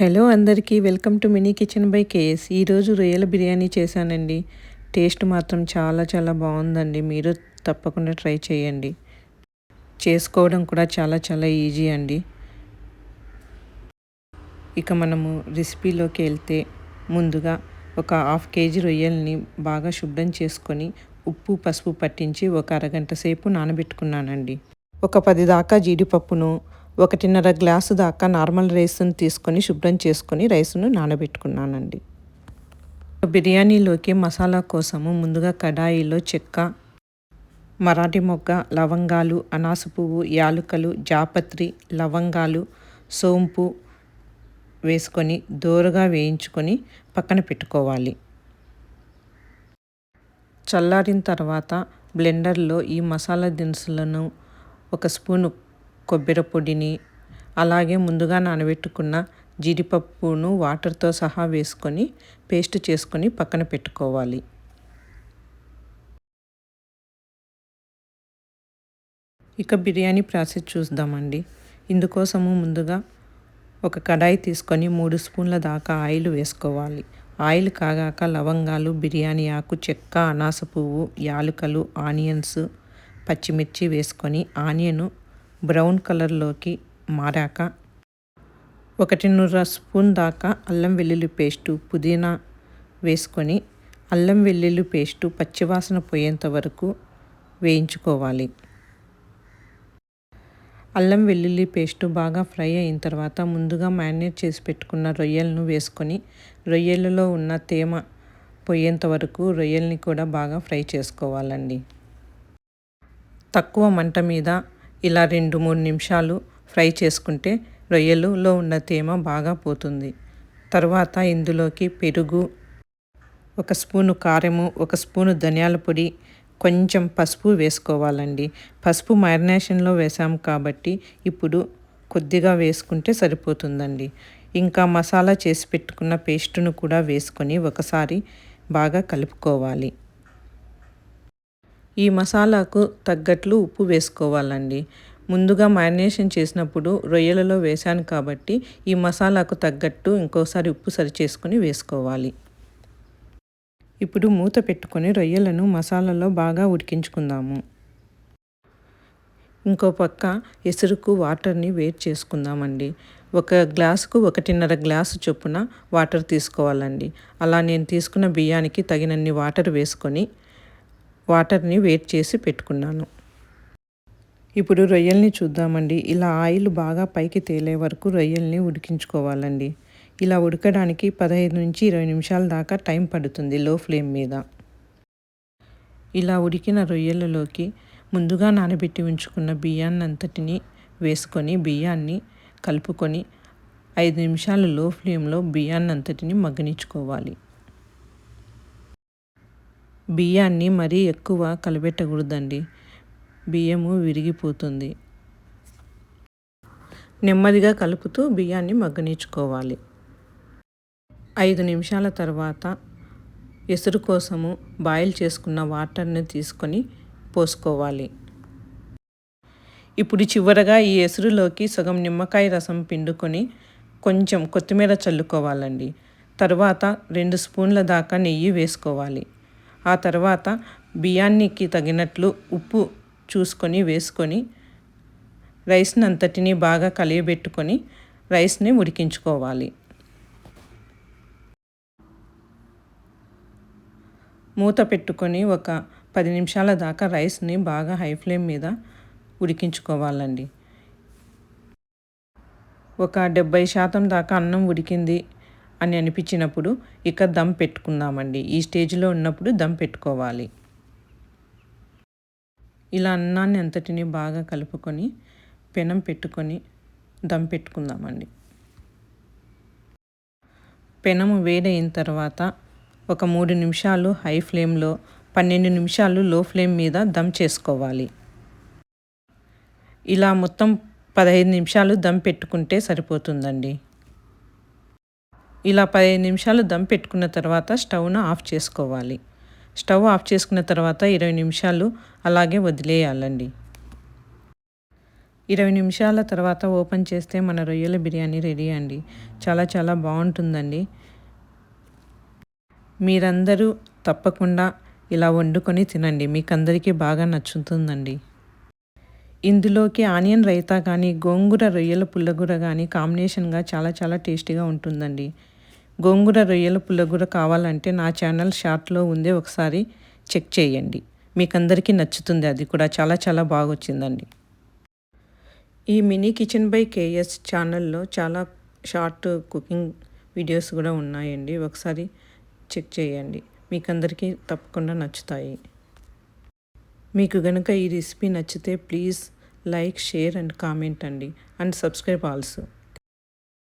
Hello అందరికీ welcome to mini kitchen by KS. ఈరోజు రొయ్యల బిర్యానీ చేశానండి. టేస్ట్ మాత్రం చాలా చాలా బాగుందండి. మీరు తప్పకుండా ట్రై చేయండి. చేసుకోవడం కూడా చాలా చాలా ఈజీ అండి. ఇక మనము రెసిపీలోకి వెళ్తే ముందుగా ఒక హాఫ్ కేజీ రొయ్యల్ని బాగా శుభ్రం చేసుకొని ఉప్పు పసుపు పట్టించి ఒక అరగంట సేపు నానబెట్టుకున్నానండి. ఒక పది దాకా జీడిపప్పును ఒకటిన్నర గ్లాసు దాకా నార్మల్ రైస్ను తీసుకొని శుభ్రం చేసుకొని రైస్ను నానబెట్టుకున్నానండి. బిర్యానీలోకి మసాలా కోసము ముందుగా కడాయిలో చెక్క మరాఠీ మొగ్గ లవంగాలు అనాస పువ్వు యాలుకలు జాపత్రి లవంగాలు సోంపు వేసుకొని దోరగా వేయించుకొని పక్కన పెట్టుకోవాలి. చల్లారిన తర్వాత బ్లెండర్లో ఈ మసాలా దినుసులను ఒక స్పూను కొబ్బరి పొడిని అలాగే ముందుగా నానబెట్టుకున్న జీడిపప్పును వాటర్తో సహా వేసుకొని పేస్ట్ చేసుకొని పక్కన పెట్టుకోవాలి. ఇక బిర్యానీ ప్రాసెస్ చూద్దామండి. ఇందుకోసము ముందుగా ఒక కడాయి తీసుకొని మూడు స్పూన్ల దాకా ఆయిల్ వేసుకోవాలి. ఆయిల్ కాగాక లవంగాలు బిర్యానీ ఆకు చెక్క అనాస పువ్వు యాలుకలు ఆనియన్స్ పచ్చిమిర్చి వేసుకొని ఆనియను బ్రౌన్ కలర్లోకి మారాక. ఒకటిన్నర స్పూన్ దాకా అల్లం వెల్లుల్లి పేస్టు పుదీనా వేసుకొని అల్లం వెల్లుల్లి పేస్టు పచ్చివాసన పోయేంత వరకు వేయించుకోవాలి. అల్లం వెల్లుల్లి పేస్టు బాగా ఫ్రై అయిన తర్వాత ముందుగా మ్యారినేట్ చేసి పెట్టుకున్న రొయ్యలను వేసుకొని రొయ్యలలో ఉన్న తేమ పోయేంత వరకు రొయ్యల్ని కూడా బాగా ఫ్రై చేసుకోవాలండి. తక్కువ మంట మీద ఇలా రెండు మూడు నిమిషాలు ఫ్రై చేసుకుంటే రొయ్యలులో ఉన్న తేమ బాగా పోతుంది. తర్వాత ఇందులోకి పెరుగు ఒక స్పూను కారము ఒక స్పూను ధనియాల పొడి కొంచెం పసుపు వేసుకోవాలండి. పసుపు మ్యారినేషన్లో వేసాము కాబట్టి ఇప్పుడు కొద్దిగా వేసుకుంటే సరిపోతుందండి. ఇంకా మసాలా చేసి పెట్టుకున్న పేస్టును కూడా వేసుకొని ఒకసారి బాగా కలుపుకోవాలి. ఈ మసాలాకు తగ్గట్లు ఉప్పు వేసుకోవాలండి. ముందుగా మ్యారినేషన్ చేసినప్పుడు రొయ్యలలో వేశాను కాబట్టి ఈ మసాలాకు తగ్గట్టు ఇంకోసారి ఉప్పు సరి చేసుకొని వేసుకోవాలి. ఇప్పుడు మూత పెట్టుకొని రొయ్యలను మసాలాలో బాగా ఉడికించుకుందాము. ఇంకో పక్క ఎసురుకు వాటర్ని వేట్ చేసుకుందామండి. ఒక గ్లాసుకు ఒకటిన్నర గ్లాసు చొప్పున వాటర్ తీసుకోవాలండి. అలా నేను తీసుకున్న బియ్యానికి తగినన్ని వాటర్ వేసుకొని వాటర్ని వేట్ చేసి పెట్టుకున్నాను. ఇప్పుడు రొయ్యల్ని చూద్దామండి. ఇలా ఆయిల్ బాగా పైకి తేలే వరకు రొయ్యల్ని ఉడికించుకోవాలండి. ఇలా ఉడకడానికి పదహైదు నుంచి ఇరవై నిమిషాల దాకా టైం పడుతుంది లో ఫ్లేమ్ మీద. ఇలా ఉడికిన రొయ్యలలోకి ముందుగా నానబెట్టి ఉంచుకున్న బియ్యాన్ని అంతటిని వేసుకొని బియ్యాన్ని కలుపుకొని ఐదు నిమిషాలు లో ఫ్లేమ్లో బియ్యాన్ని అంతటిని మగ్గనిచ్చుకోవాలి. బియ్యాన్ని మరీ ఎక్కువ కలబెట్టకూడదండి. బియ్యము విరిగిపోతుంది. నెమ్మదిగా కలుపుతూ బియ్యాన్ని మగ్గనిచ్చుకోవాలి. ఐదు నిమిషాల తర్వాత ఎసురు కోసము బాయిల్ చేసుకున్న వాటర్ని తీసుకొని పోసుకోవాలి. ఇప్పుడు చివరగా ఈ ఎసురులోకి సగం నిమ్మకాయ రసం పిండుకొని కొంచెం కొత్తిమీర చల్లుకోవాలండి. తర్వాత రెండు స్పూన్ల దాకా నెయ్యి వేసుకోవాలి. ఆ తర్వాత బియ్యానికి తగినట్లు ఉప్పు చూసుకొని వేసుకొని రైస్ని అంతటినీ బాగా కలియబెట్టుకొని రైస్ని ఉడికించుకోవాలి. మూత పెట్టుకొని ఒక పది నిమిషాల దాకా రైస్ని బాగా హై ఫ్లేమ్ మీద ఉడికించుకోవాలండి. ఒక డెబ్బై శాతం దాకా అన్నం ఉడికింది అని అనిపించినప్పుడు ఇక దమ్ పెట్టుకుందామండి. ఈ స్టేజ్లో ఉన్నప్పుడు దమ్ పెట్టుకోవాలి. ఇలా అన్నాన్ని అంతటిని బాగా కలుపుకొని పెనం పెట్టుకొని దమ్ పెట్టుకుందామండి. పెనము వేడైన తర్వాత ఒక మూడు నిమిషాలు హై ఫ్లేమ్లో పన్నెండు నిమిషాలు లో ఫ్లేమ్ మీద దమ్ చేసుకోవాలి. ఇలా మొత్తం పదహైదు నిమిషాలు దమ్ పెట్టుకుంటే సరిపోతుందండి. ఇలా పదిహేను నిమిషాలు దమ్ పెట్టుకున్న తర్వాత స్టవ్ను ఆఫ్ చేసుకోవాలి. స్టవ్ ఆఫ్ చేసుకున్న తర్వాత ఇరవై నిమిషాలు అలాగే వదిలేయాలండి. ఇరవై నిమిషాల తర్వాత ఓపెన్ చేస్తే మన రొయ్యల బిర్యానీ రెడీ అండి. చాలా చాలా బాగుంటుందండి. మీరందరూ తప్పకుండా ఇలా వండుకొని తినండి. మీకు అందరికీ బాగా నచ్చుతుందండి. ఇందులోకి ఆనియన్ రైతా కానీ గోంగూర రొయ్యల పుల్లగూర కానీ కాంబినేషన్గా చాలా చాలా టేస్టీగా ఉంటుందండి. గోంగూర రొయ్యల పులగూర కావాలంటే నా ఛానల్ షార్ట్లో ఉందే ఒకసారి చెక్ చేయండి. మీకు అందరికీ నచ్చుతుంది అది కూడా. చాలా చాలా బాగా వచ్చిందండి ఈ మినీ కిచెన్ బై కేఎస్ ఛానల్లో చాలా షార్ట్ కుకింగ్ వీడియోస్ కూడా ఉన్నాయండి. ఒకసారి చెక్ చేయండి. మీకు అందరికీ తప్పకుండా నచ్చుతాయి. మీకు గనుక ఈ రెసిపీ నచ్చితే please like share and comment అండి. And subscribe also.